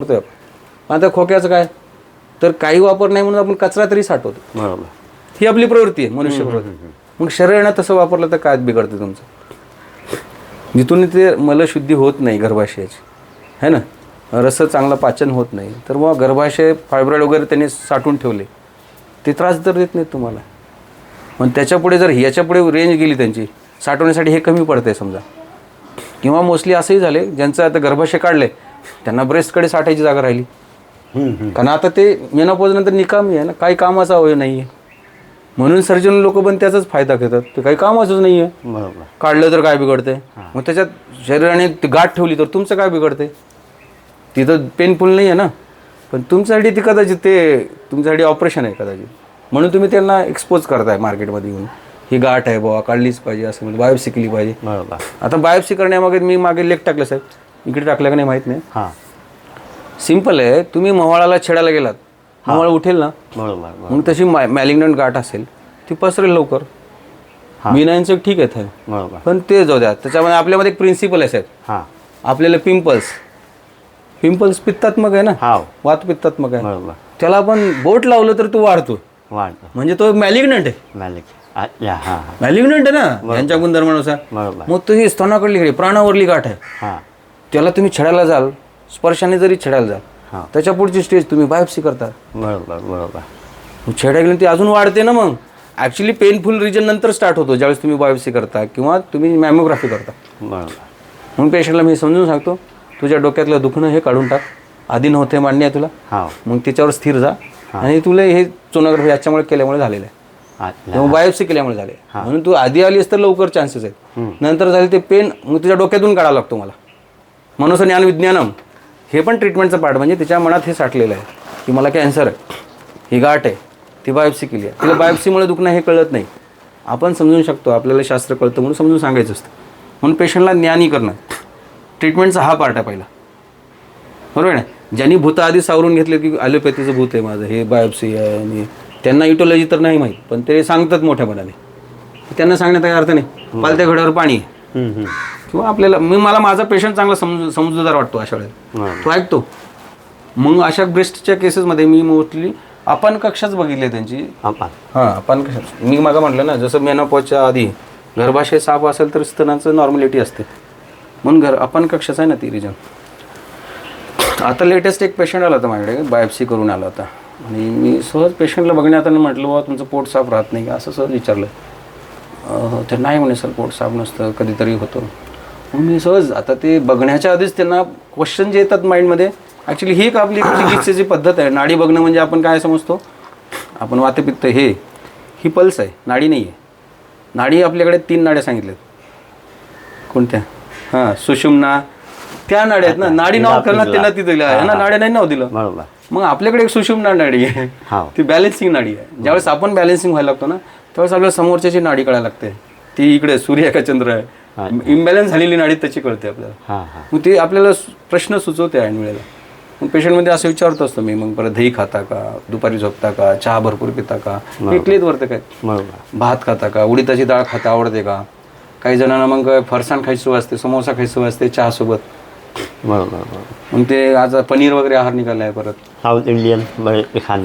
करतोय आपण. आता खोक्याचं काय? तर काही वापर नाही म्हणून आपण कचरा तरी साठवतो बरोबर. ही आपली प्रवृत्ती आहे मनुष्य प्रवृत्ती. मग शरीरानं तसं वापरलं तर काय बिघडतं तुमचं? जिथून ते मलशुद्धी होत नाही गर्भाशयाची है ना? रस चांगलं पाचन होत नाही. तर मग गर्भाशय फायब्रॉइड वगैरे त्यांनी साठवून ठेवले. ते त्रास तर देत नाहीत तुम्हाला. पण त्याच्यापुढे जर याच्यापुढे रेंज गेली त्यांची साठवण्यासाठी हे कमी पडतंय समजा. किंवा मोस्टली असंही झाले ज्यांचं आता गर्भाशय काढले त्यांना ब्रेस्टकडे साठायची जागा राहिली. कारण आता ते मेनोपॉज नंतर निकामी आहे ना काही कामाचा अवयव नाही आहे म्हणून सर्जन लोक पण त्याचाच फायदा घेतात. ते काही कामाचंच नाही आहे काढलं तर काय बिघडतंय? मग त्याच्यात शरीराने ती गाठ ठेवली तर तुमचं काय बिघडतंय? तिथं पेनफुल नाही आहे ना? पण तुमच्यासाठी ती कदाचित ते तुमच्यासाठी ऑपरेशन आहे कदाचित. म्हणून तुम्ही त्यांना एक्सपोज करताय मार्केटमध्ये येऊन. ही गाठ आहे बाबा काढलीच पाहिजे असं म्हणजे बायोप्सी केली पाहिजे. आता बायोप्सी करण्यामागे मी मागे लेख टाकलं साहेब. इकडे टाकलं का नाही माहीत नाही. हां. सिंपल आहे. तुम्ही मवाळाला छेडायला गेलात. मवाळ उठेल ना? बरोबर मग तशी मॅलिग्नंट गाठ असेल ती पसरेल लवकर. बिनायचं ठीक आहे बरोबर. पण ते जाऊ द्या. त्याच्यामध्ये आपल्यामध्ये एक प्रिन्सिपल आहे साहेब. हां. आपल्याला पिंपल्स पिंपल्स पित्तात्मक आहे ना? वात पित्तात्मक आहे. त्याला आपण बोट लावलं तर तो वाढतो वाढतं. म्हणजे तो मॅलिग्नंट आहे. मॅलिग्नंट आहे ना? यांच्या गुणधर्मानुसार. मग तो ही स्तनाकडली प्राणावरली गाठ आहे. हां. त्याला तुम्ही छेडायला जाल स्पर्शाने जरी छेडायला जाल हां. त्याच्या पुढची स्टेज तुम्ही बायोप्सी करता. बरोबर बरोबर. मग छेडा गेली ती अजून वाढते ना मग. ॲक्च्युली पेनफुल रिजन नंतर स्टार्ट होतो ज्यावेळेस तुम्ही बायोप्सी करता किंवा तुम्ही मॅमोग्राफी करता. म्हणून पेशंटला मी समजून सांगतो तुझ्या डोक्यातलं दुखणं हे काढून टाक. आधी नव्हते मान्य आहे तुला. मग त्याच्यावर स्थिर जा. आणि तुला हे सोनोग्राफी याच्यामुळे केल्यामुळे झालेलं आहे. बायोप्सी केल्यामुळे झाले. म्हणून तू आधी आलीस तर लवकर चान्सेस आहेत. नंतर झाले ते पेन मग तुझ्या डोक्यातून काढावं लागतो मला. मनोस ज्ञान विज्ञानम हे पण ट्रीटमेंटचं पार्ट. म्हणजे तिच्या मनात हे साठलेलं आहे. की मला कॅन्सर आहे. ही गाठ आहे. ती बायोप्सी केली आहे. तिला बायोप्सीमुळे दुखणं हे कळत नाही. आपण समजून शकतो. आपल्याला शास्त्र कळतं म्हणून समजून सांगायचं असतं. म्हणून पेशंटला ज्ञानी करणं. ट्रीटमेंटचा हा पार्ट आहे पहिला. बरोबर आहे ना? ज्यांनी भूत आधी सावरून घेतले की ॲलोपॅथीचं भूत आहे माझं हे बायोप्सी आहे आणि त्यांना इटोलॉजी तर नाही माहीत. पण ते सांगतात मोठ्या मनाने. त्यांना सांगण्यात काही अर्थ नाही. पालत्या घड्यावर पाणी. किंवा आपल्याला मी मला माझा पेशंट चांगला समजू समजूतदार वाटतो अशा वेळेला. तो ऐकतो. मग अशा ब्रेस्टच्या केसेसमध्ये मी मोस्टली आपण कक्षाच बघितली त्यांची. हां आपण कशा मी मागं म्हटलं ना जसं मेनोपॉजच्या आधी गर्भाशय साफ असेल तर स्तनाचं नॉर्मॅलिटी असते. म्हणून घर आपण कक्षाच आहे ना ती रिजन आता लेटेस्ट एक पेशंट आला होता माझ्याकडे बायोप्सी करून आला होता. आणि मी सहज पेशंटला बघण्यात म्हटलं बाबा तुमचं पोट साफ राहत नाही. का असं सहज विचारलं. तर नाही म्हणे सर पोट साफ नसतं कधीतरी होतं. मग मी सहज आता ते बघण्याच्या आधीच त्यांना क्वेश्चन जे येतात माइंडमध्ये ॲक्च्युली ही एक आपली चिकित्सेची पद्धत आहे. नाडी बघणं म्हणजे आपण काय समजतो? आपण वातपित्त हे ही पल्स आहे नाडी नाही आहे. नाडी आपल्याकडे तीन नाड्या सांगितल्यात. कोणत्या? हां सुषुम्ना. त्या नाड्या आहेत ना नाडी नाव करणार त्यांना ती दिलं. आहे ना नाड्या नाही नाव दिलं. बरोबर. मग आपल्याकडे एक सुषुम्ना नाडी आहे. ती बॅलेन्सिंग नाडी आहे. ज्यावेळेस आपण बॅलेन्सिंग व्हायला लागतो ना त्यावेळेस आपल्याला समोरच्याची नाडी कळायला लागते. ती इकडे सूर्य का चंद्र आहे? इम्बॅलन्स झालेली नाडी त्याची कळते आपल्याला. हां हां. मग ते आपल्याला प्रश्न सुचवते ऐन वेळेला. मग पेशंटमध्ये असं विचारतो असतो मी मग परत दही खाता का? दुपारी झोपता का? चहा भरपूर पिता का? इटलीत वरतं काय? भात खाता का? उडीदाची डाळ खाता आवडते का? काही जणांना मग फरसाण खायची सवय असते समोसा खायची सवय असते चहासोबत मग ते आज पनीर वगैरे आहार निघाला आहे परत. साऊथ इंडियन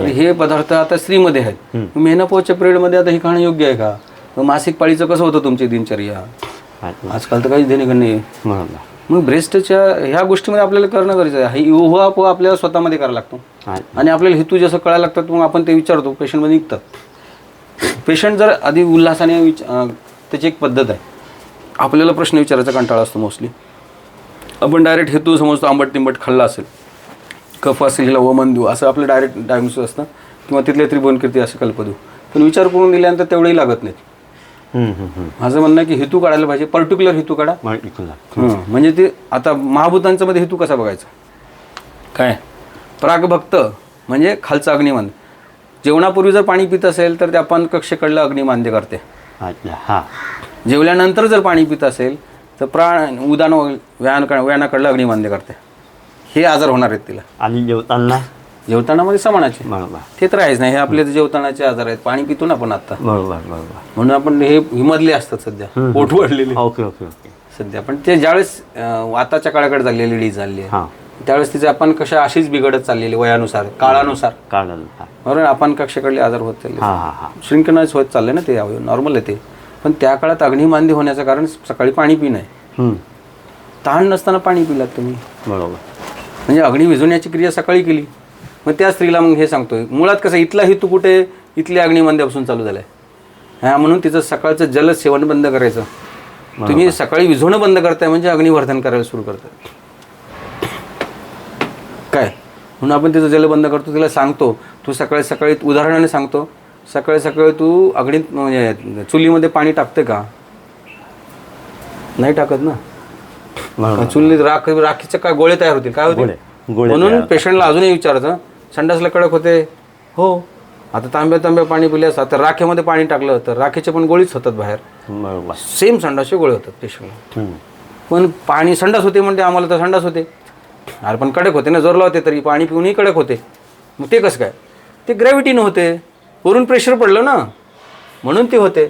हे पदार्थ आता स्त्रीमध्ये आहेत. मेनापोच्या पिरियडमध्ये आता हे खाणं योग्य आहे का? मासिक पाळीचं कसं होतं तुमची दिनचर्या? आजकाल तर काहीच देणे नाही बरोबर मग ब्रेस्टच्या ह्या गोष्टीमध्ये आपल्याला करणं गरजेचं आहे. ही उहापोह आपल्याला स्वतःमध्ये करायला लागतो. आणि आपल्याला हेतू जसं कळायला लागतात मग आपण ते विचारतो पेशंटमध्ये निघतात. पेशंट जर आधी उल्हासाने विच त्याची एक पद्धत आहे. आपल्याला प्रश्न विचारायचा कंटाळा असतो मोस्टली आपण डायरेक्ट हेतू समजतो आंबट तिंबट खाल्ला असेल कफ असेल हिला वमन देऊ असं आपलं डायरेक्ट डायग्नोसिस असतं. किंवा तिथले त्रिभुवन कीर्ती असं कल्प देऊ. पण विचार करून दिल्यानंतर तेवढंही लागत नाहीत. माझं म्हणणं आहे की हेतू काढायला पाहिजे पर्टिक्युलर हेतू काढा. म्हणजे ते आता महाभूतांचं मध्ये हेतू कसा बघायचा? काय? प्रागभक्त म्हणजे खालचा अग्निमान जेवणापूर्वी जर पाणी पित असेल तर ते आपण कक्षेकडलं अग्निमान्य करते. अच्छा हां. जेवल्यानंतर जर पाणी पित असेल तर प्राण उदान व्यान व्यानाकडलं अग्निमान्य करते. हे आजार होणार आहेत तिला. आणि जेवताना? जेवतानामध्ये समानाचे. बरोबर. ते तर आहेच नाही हे आपले जेवतानाचे आजार आहेत. पाणी पितो ना आपण आता बरोबर बरोबर. म्हणून आपण हे हिमदले असतात सध्या. पोट वाढलेले. Okay okay okay. सध्या. पण ते ज्यावेळेस वाताच्या काळाकडे झालेली लीड झाली आहे हां. त्यावेळेस तिचे आपण कशा अशीच बिघडत चाललेली वयानुसार काळानुसार. बरोबर? आपण कक्षेकडले आजार होत चालले? श्रिंकनाच होत चालले ना ते नॉर्मल आहे ते. पण त्या काळात अग्निमांदी होण्याचं कारण सकाळी पाणी पिणं आहे. तहान नसताना पाणी पिलात तुम्ही. बरोबर. म्हणजे अग्नी विझवण्याची क्रिया सकाळी केली. मग त्या स्त्रीला मग हे सांगतोय मुळात कसं इथला हेतू कुठे? इथली अग्निमंद्यापासून चालू झालाय. हा म्हणून तिचं सकाळचं जल सेवन बंद करायचं. तुम्ही सकाळी विझवणं बंद करताय म्हणजे अग्निवर्धन करायला सुरू करताय. काय? म्हणून आपण तिचं जल बंद करतो तिला सांगतो. तू सकाळी सकाळी उदाहरणाने सांगतो सकाळी सकाळी तू अग्नीत म्हणजे चुलीमध्ये पाणी टाकते का? नाही टाकत ना? चुलीत राख राखीचे काय गोळे तयार होतील? काय होतील? म्हणून. पेशंटला अजूनही विचारतं संडासला कडक होते. हो. आता तांब्या तांब्या पाणी पिल्यास आता राखेमध्ये पाणी टाकलं तर राखेचे पण गोळीच होतात बाहेर. बरोबर. सेम संडासचे गोळे होतात पेशंटला. पण पाणी संडास होते म्हणते आम्हाला तर संडास होते. अरे पण कडक होते ना जोर लावते तरी. पाणी पिऊनही कडक होते. मग ते कसं काय? ते ग्रॅव्हिटीनं होते. वरून प्रेशर पडलं ना. म्हणून ते होते.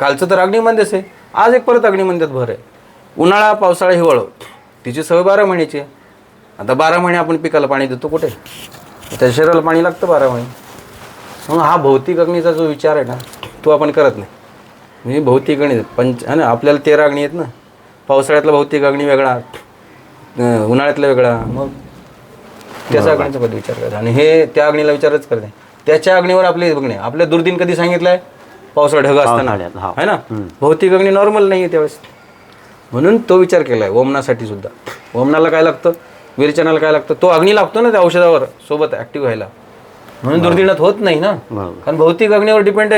कालचं तर अग्निमंदच आहे. आज एक परत अग्निमंद्यात भर आहे. उन्हाळा पावसाळा हिवाळा. तिची सवय बारा महिन्याची. आहे आता बारा महिने आपण पिकाला पाणी देतो कुठे? त्या शरीराला पाणी लागतं बारा महिने. म्हणून हा भौतिक अग्नीचा जो विचार आहे ना तो आपण करत नाही. म्हणजे भौतिक अग्नी पंच है ना आपल्याला तेरा अग्नी आहेत ना. पावसाळ्यातला भौतिक अग्नी वेगळा उन्हाळ्यातला वेगळा मग त्याचा अग्नीचा कधी विचार करायचा आणि हे त्या अग्नीला विचारच करते त्याच्या अग्नीवर आपले बघणे आपल्या दुर्दिन कधी सांगितलंय? पावसाळा ढग असताना. हा. ना? भौतिक अग्नी नॉर्मल नाही आहे त्यावेळेस. म्हणून तो विचार केलाय ओमनासाठी सुद्धा. ओमनाला काय लागतं? विरेचनाला काय लागतं? तो अग्नी लागतो ना त्या औषधावर सोबत ऍक्टिव्ह व्हायला. म्हणून दुर्दिनात होत नाही ना. कारण भौतिक अग्नीवर डिपेंड आहे.